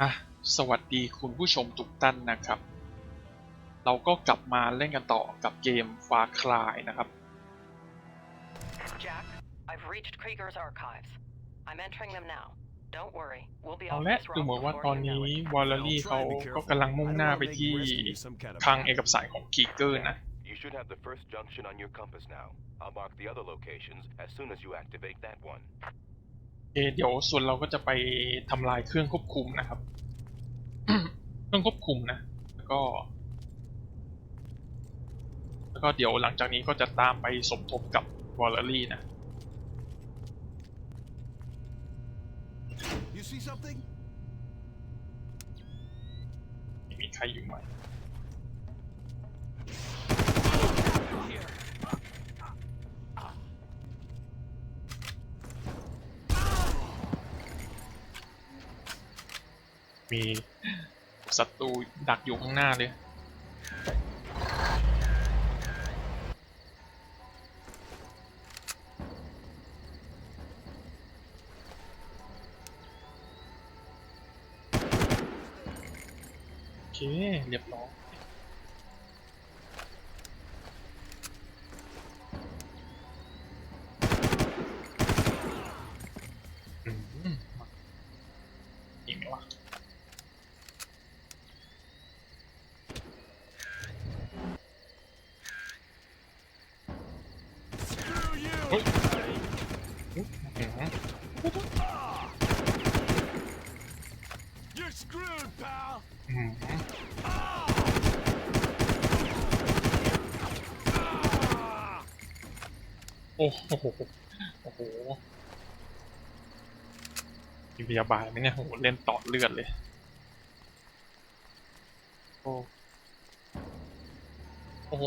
อะสวัสดีคุณผู้ชมทุกท่านนะครับ เราก็กลับมาเล่นกันต่อกับเกม Far Cry นะครับ Jack, I've reached Krieger's archives. I'm entering them now. Don't worry, we'll be เอา off ละ this ดู road เหมือนว่า before ตอน you นี้ know it. วอลเลอรี่เขาก็กำลังมุ่งหน้าไปที่คลังเอกสารของกีเกอร์นะ You should have the first junction on your compass now. I'll mark the other locations as soon as you activate that one. โอเคเดี๋ยวส่วนเราก็จะไปทำลายเครื่องควบคุมนะครับ เครื่องควบคุมนะ แล้วก็ แล้วก็เดี๋ยวหลังจากนี้ก็จะตามไปสมทบกับวอลเลอรี่นะ You see something? ไม่มีใครอยู่ไหม มีศัตรูดักอยู่ข้างหน้าเลย โอเค เรียบร้อยอืมจริงไหมวะ Screw you! เฮ้ยอุ๊ยอืม You're screwed, pal! อืม Ah! โอ้โหโอ้โหมีพยาบาลไหมเนี่ยโอ้โหเล่นต่อเลือดเลย โอ้โอ้โห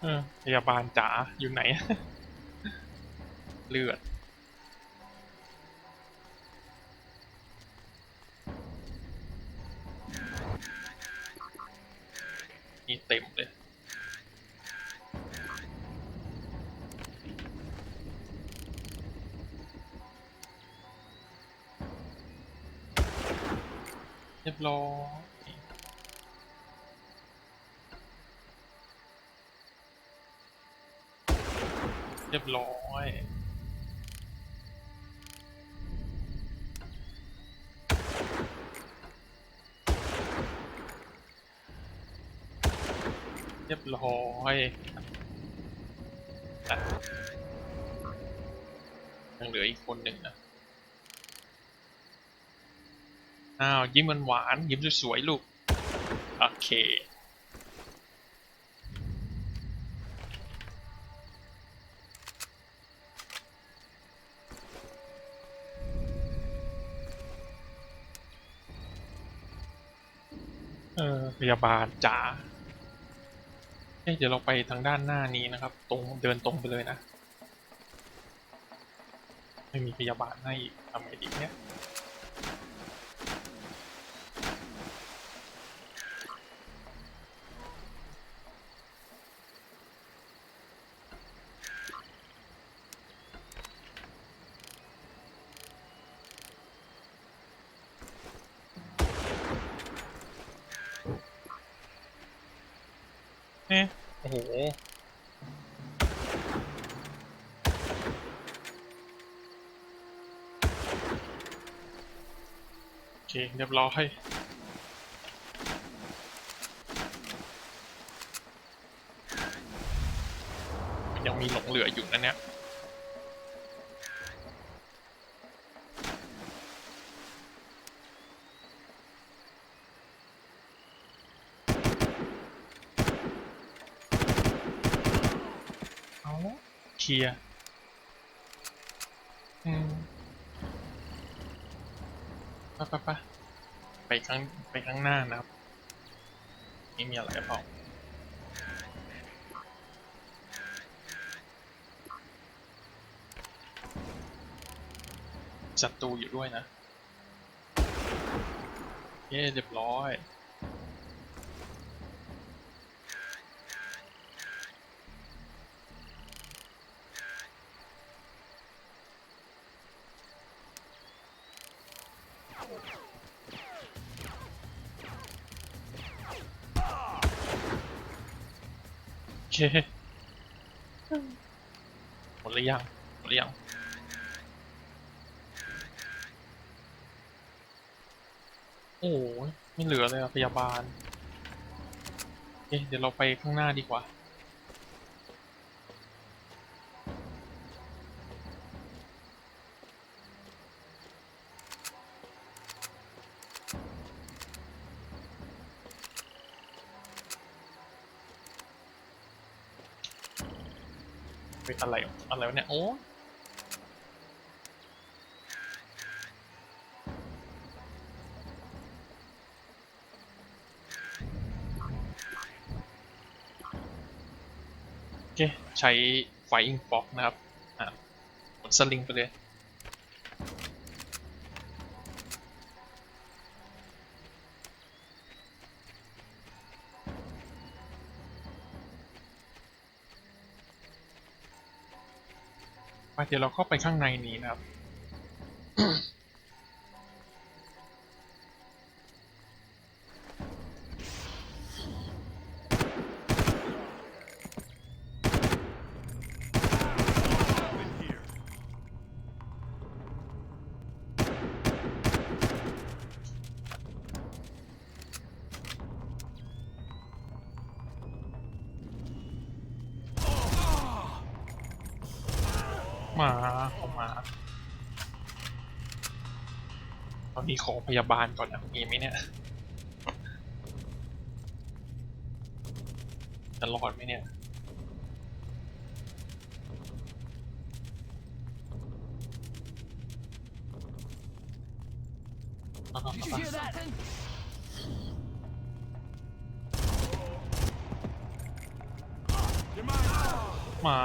เออพยาบาลจ๋าอยู่ไหน เลือด รียบร้อยเรียบร้อยเรียบร้อยยังเหลืออีกคนหนึ่งนะ อ้าวยิ้มมันหวานยิ้มสวยๆลูก โอเคเออพยาบาลจ๋าเอ๊ะเดี๋ยวเราไปทางด้านหน้านี้นะครับ ตรงเดินตรงไปเลยนะ ไม่มีพยาบาลให้อีกทำไงดีเนี่ย โอ้โหโอเคเรียบร้อยยังมีหลงเหลืออยู่นะเนี่ย เอาละ เคลียร์อืมไปไปไปไปข้างไปข้างหน้านะครับนี่มีอะไรเปล่าศัตรูอยู่ด้วยนะเย้เรียบร้อย หมดหรือยังหมดหรือยังโอ้ไม่เหลือเลยอะพยาบาลโอเคเดี๋ยวเราไปข้างหน้าดีกว่า อะไรอะไรวะเนี่ย โอ้โอเค ใช้ไฟอิงฟอกนะครับ อะกดสลิงไปเลย ดี๋ยวเราเข้าไปข้างในนี้นะครับ ตอนนี้ขอพยาบาลก่อนนะมีไหมเนี่ยจะรอดไหมเนี่ย Did you hear that? มามา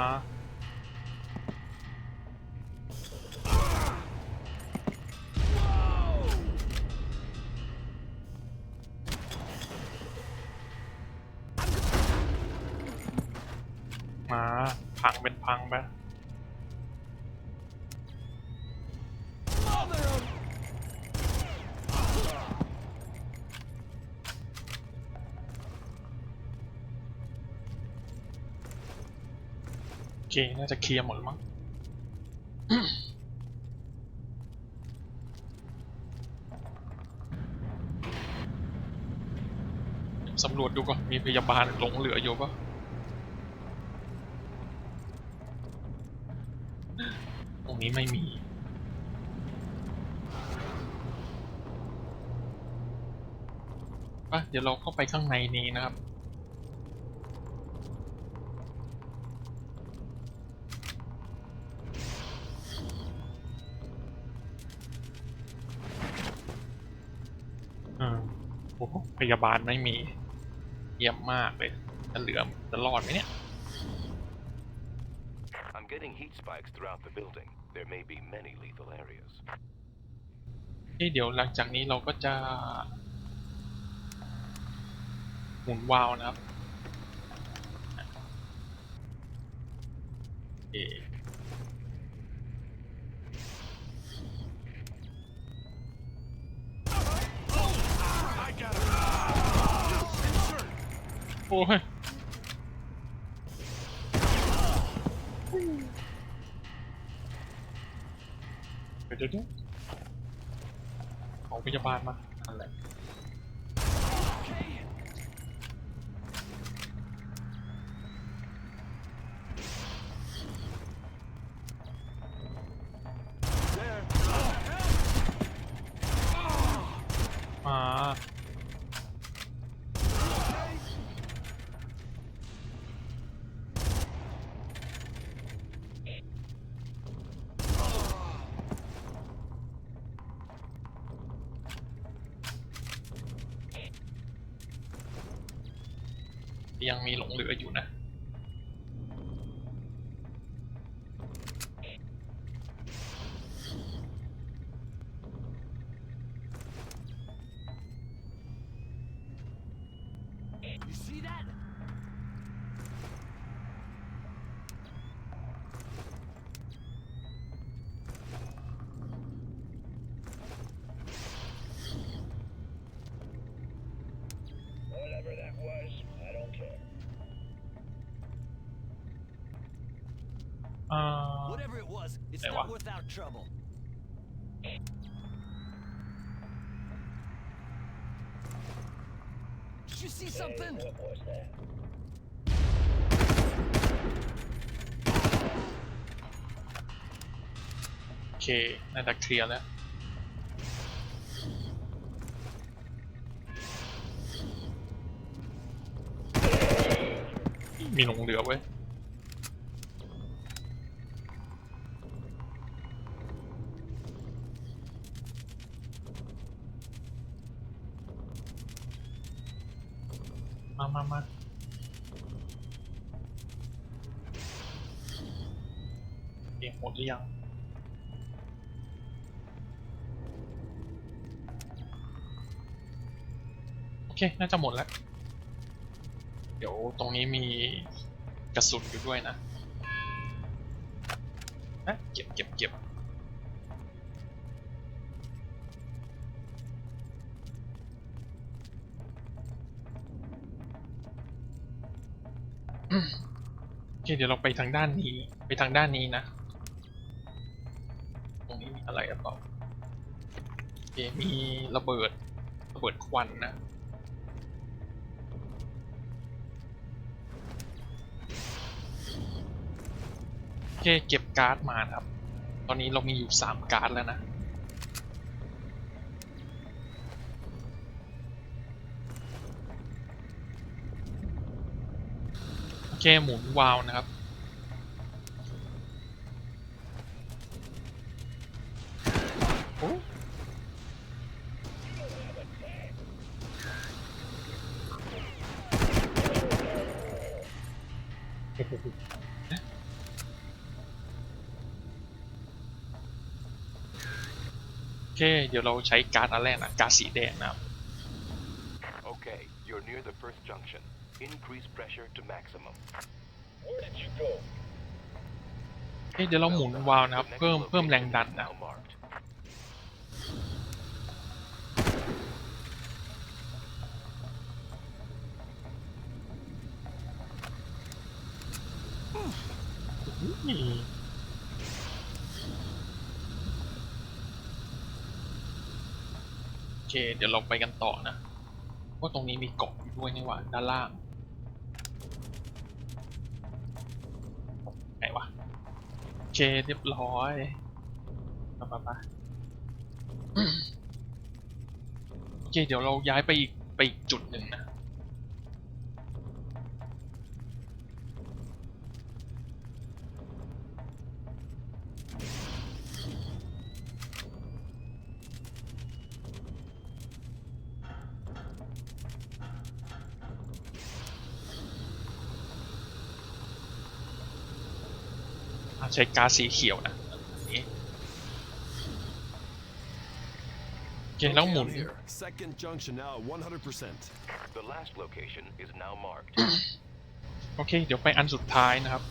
พังเป็นพังไปโอเคน่าจะเคลียร์หมดมั้งสำรวจดูก่อนมีพยาบาลหลงเหลืออยู่ปะตรง นี้ไม่มีปะเดี๋ยวเราเข้าไปข้างในนี้นะครับอืมโอ้โหพยาบาลไม่มี เยี่ยมมากเลย จะเหลือจะรอดไหมเนี่ย I'm getting heat spikes throughout the building. There may be many lethal areas. เอ้ยเดี๋ยวหลังจากนี้เราก็จะ หมุนวาล์วนะครับโอโอ้ย เดี๋ยวเดี๋ยวเดี๋ยวเอาพยาบาลมาอะไร Okay. There. มา ยังมีหลงเหลืออยู่นะ you see something? โอเคน่าจะเคลียร์แล้ว มีหลงเหลือไว้ย มามามา เกมหมดหรือยังโอเค น่าจะหมดแล้ว เดี๋ยวตรงนี้มีกระสุนอยู่ด้วยนะนะเก็บเก็บเก็บโอเคเดี๋ยวเราไปทางด้านนี้ ไปทางด้านนี้นะ เคมีระเบิดระเบิดควันนะโอเคเก็บการ์ดมาครับ ตอนนี้เรามีอยู่สามการ์ดแล้วนะโอเคหมุนวาล์วนะครับ โอเค เดี๋ยวเราใช้การ์ดอันแรกนะการ์ดสีแดงนะครับ Okay, you're near the first junction. Increase pressure to maximum. เอ้ยเดี๋ยวเราหมุนวาล์วนะครับ The next เพิ่มเพิ่มแรง location ดัน is นะ now marked. โอเค เดี๋ยวเราไปกันต่อนะเพราตรงนี้มีเกาะอยู่ด้วยนี่หว่าด้านล่างไหนวะโอเคเรียบร้อยไปไปไปอืมโอเคเดี๋ยวเราย้ายไปอีกไปอีกจุดหนึ่งนะ ใช้กาสีเขียวนะอันนี้โอเคแล้วหมุน I'm here. Second junction now at 100%. The last location is now marked. โอเค เดี๋ยวไปอันสุดท้ายนะครับ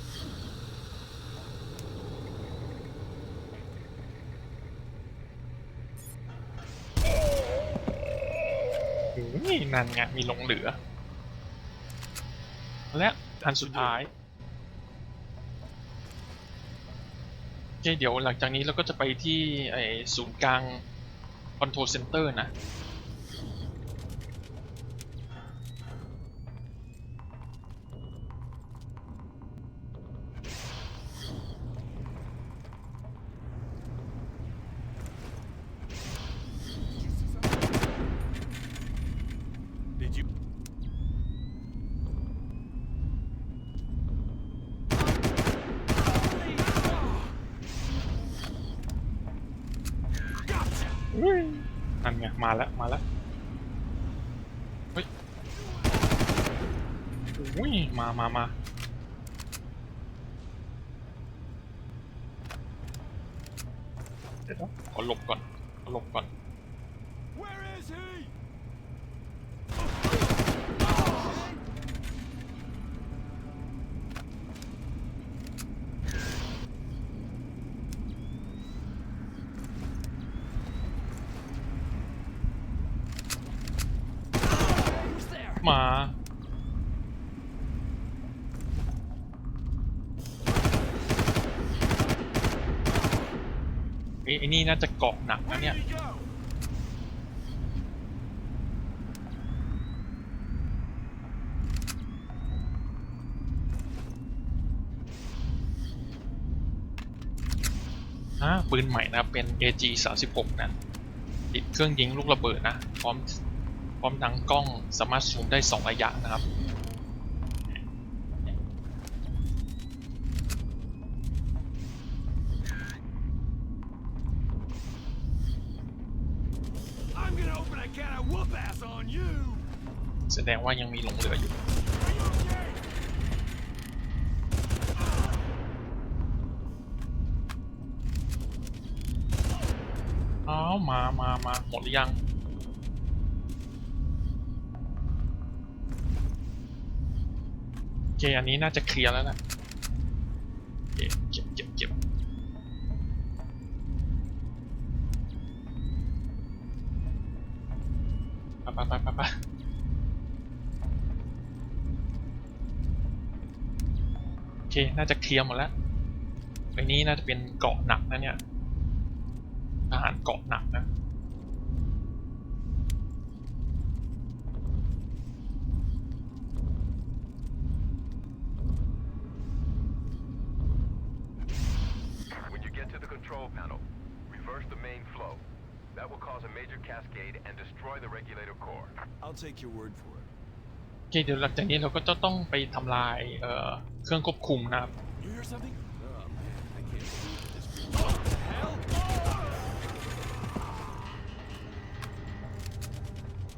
โอ้ยนั่นไงมีหลงเหลือ และอันสุดท้าย เคเดี๋ยวหลังจากนี้เราก็จะไปที่ไอศูนย์กลางคอนโทรลเซ็นเตอร์นะ Did you? Gotcha! นั่น ไงมาแล้วมาแล้วเฮ้ยโอ้ยมามามาเดี๋ยวนะขอหลบก่อน ขอหลบก่อน Where is he? มา โเอ้ยไอ้นี่น่าจะเกาะหนักนะเนี่ย Ready to go. อ่าปืนใหม่นะครับเป็น AG 36นะติดเครื่องยิงลูกระเบิดนะ พร้อมพร้อมทั้งกล้องสามารถซูมได้ 2 ระยะนะครับ ดงว่ายังมีหลงเหลืออยู่ อ้าวมามามาหมดหรือยังโอเคอันนี้น่าจะเคลียร์แล้วแหละเคเก็บเก็บเก็บไปไปไปไปไปโอ เค น่าจะเคลียร์หมดแล้วไอ้นี้น่าจะเป็นเกาะหนักนะเนี่ยทหารเกาะหนักนะ When you get to the control panel, reverse the main flow. That will cause a major cascade and destroy the regulator core. I'll take your word for it. โอเคเดี๋ยวหลังจากนี้เราก็จะต้องไปทำลายเอ่อ เครื่องควบคุมนะครับ You hear something? Oh man, I can't believe this. What the hell?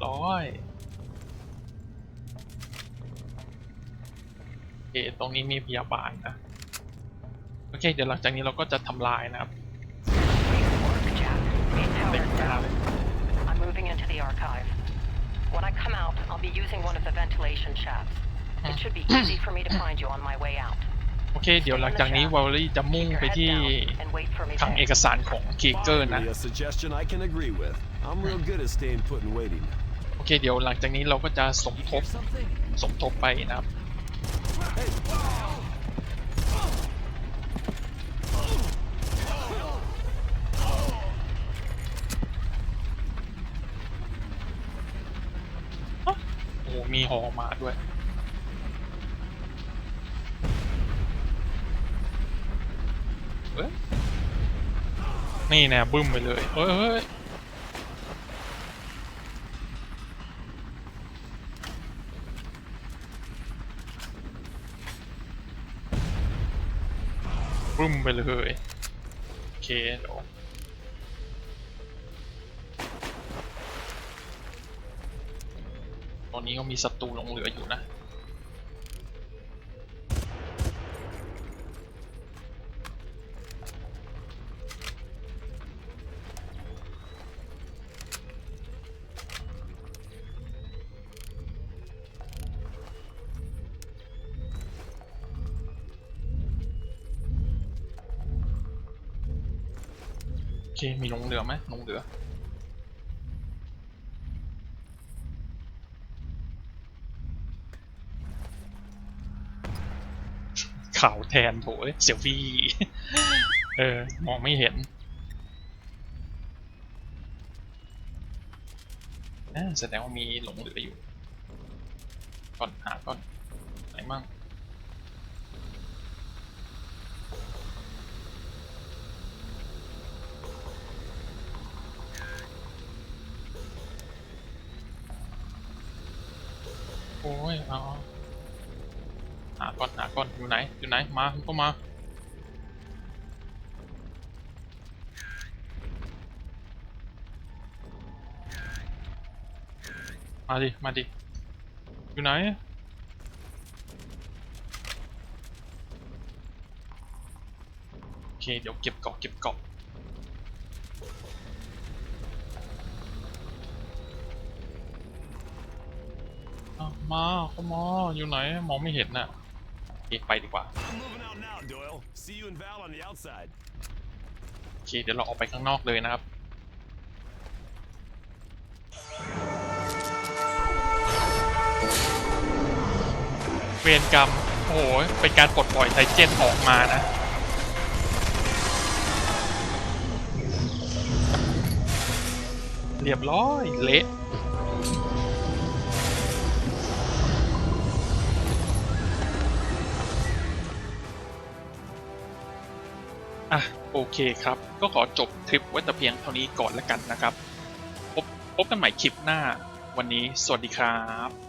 ร้อยโอเคตรงนี้มีพยาบาลนะ โอเค เดี๋ยวหลังจากนี้เราก็จะทำลายนะครับ Great work, Jack. The เด็ก tower's หน้า down. เลย I'm moving into the archive. When I come out, I'll be using one of the ventilation shafts. It should be easy for me to find you on my way out. โอเค เดี๋ยวหลังจากนี้วอลลี่จะมุ่ง Keep your ไป head ที่ down and wait for me ถัง to เอกสารของเคเกอร์ นะ Finally, a suggestion I can agree with. I'm real good at staying put and waiting. โอเค เดี๋ยวหลังจากนี้เราก็จะสมทบ Hear something? สมทบไปนะครับ Hey, what the hell? โอ้โหมีหอมาด้วย เอ้ย นี่แน่บึ้มไปเลยเอ้ยเอ้ยบึ้มไปเลยโอเคเดี๋ยวตอนนี้ก็มีศัตรูหลงเหลืออยู่นะ เคมีลงเรือไหมลงเรือ ขาวแทนโถยเซลฟี่ เออ มองไม่เห็นแสดงว่ามีหลงเหลืออยู่ ก่อนหาก่อนไหนมั่ง อ้ยเอาหาก่อนหาก่อนอยู่ไหนอยู่ไหนมาก็มามาดิ มาดิ อยู่ไหน โอเค เดี๋ยวเก็บเกาะเก็บเกาะ มาเข้ามาอยู่ไหนมองไม่เห็นน่ะโอเคไปดีกว่า I'm moving out now, Doyle. See you and Val on the outside. โอเคเดี๋ยวเราออกไปข้างนอกเลยนะครับ เวรกรรม โอ้โหเป็นการปลดปล่อยไทเจนออกมานะ เรียบร้อย เละ โอเคครับ ก็ขอจบคลิปไว้แต่เพียงเท่านี้ก่อนแล้วกันนะครับ พบพบกันใหม่คลิปหน้าวันนี้ สวัสดีครับ